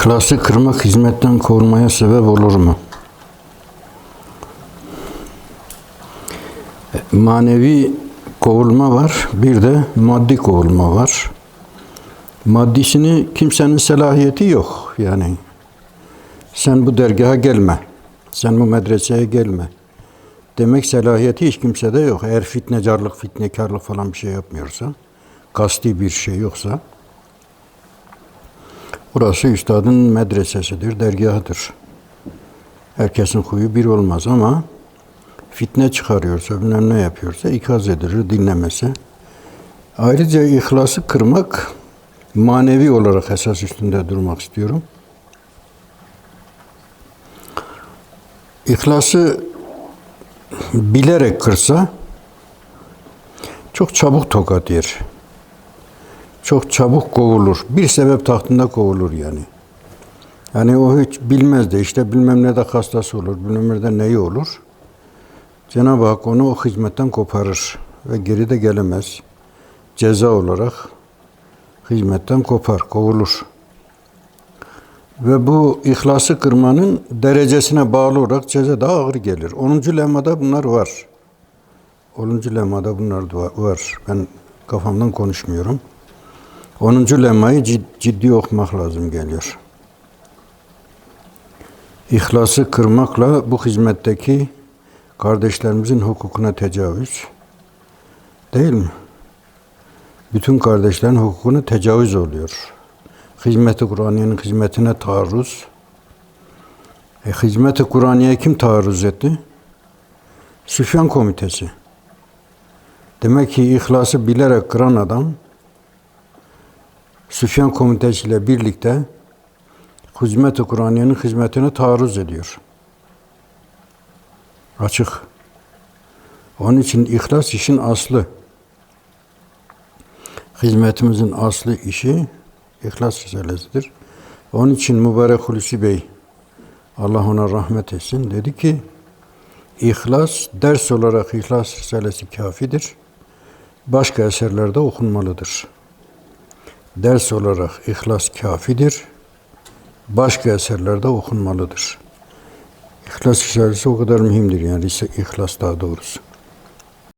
İhlası kırmak hizmetten kovulmaya sebep olur mu? Manevi kovulma var, bir de maddi kovulma var. Maddisini kimsenin selahiyeti yok. Yani sen bu dergaha gelme, sen bu medreseye gelme. Demek selahiyeti hiç kimsede yok. Eğer fitnecarlık, fitnekarlık falan bir şey yapmıyorsa, kasti bir şey yoksa, Burası üstadın medresesidir, dergahıdır. Herkesin huyu bir olmaz ama fitne çıkarıyorsa, bilmem ne yapıyorsa ikaz edilir, dinlemesi. Ayrıca ihlası kırmak, manevi olarak esas üstünde durmak istiyorum. İhlası bilerek kırsa çok çabuk tokat yer çok çabuk kovulur. Bir sebep tahtında kovulur yani. Yani o hiç bilmez de işte bilmem ne de hastası olur, bilmem ne de neyi olur. Cenab-ı Hak onu o hizmetten koparır ve geri de gelemez. Ceza olarak hizmetten kopar, kovulur. Ve bu ihlası kırmanın derecesine bağlı olarak ceza daha ağır gelir. 10. lemmada bunlar var. 10. lemmada bunlar var. Ben kafamdan konuşmuyorum. 10. lemmayı cid, ciddi okumak lazım geliyor. İhlası kırmakla bu hizmetteki kardeşlerimizin hukukuna tecavüz değil mi? Bütün kardeşlerin hukukuna tecavüz oluyor. Hizmeti Kur'aniye'nin hizmetine taarruz. E, hizmeti Kur'aniye kim taarruz etti? Süfyan Komitesi. Demek ki ihlası bilerek kıran adam Süfyan Komitesi ile birlikte Hizmet-i Kur'aniye'nin hizmetine taarruz ediyor. Açık. Onun için ihlas işin aslı. Hizmetimizin aslı işi ihlas meselesidir. Onun için Mübarek Hulusi Bey, Allah ona rahmet etsin, dedi ki, İhlas, ders olarak ihlas risalesi kafidir. Başka eserlerde okunmalıdır ders olarak ihlas kafidir. Başka eserlerde okunmalıdır. İhlas risalesi o kadar mühimdir yani ihlas daha doğrusu.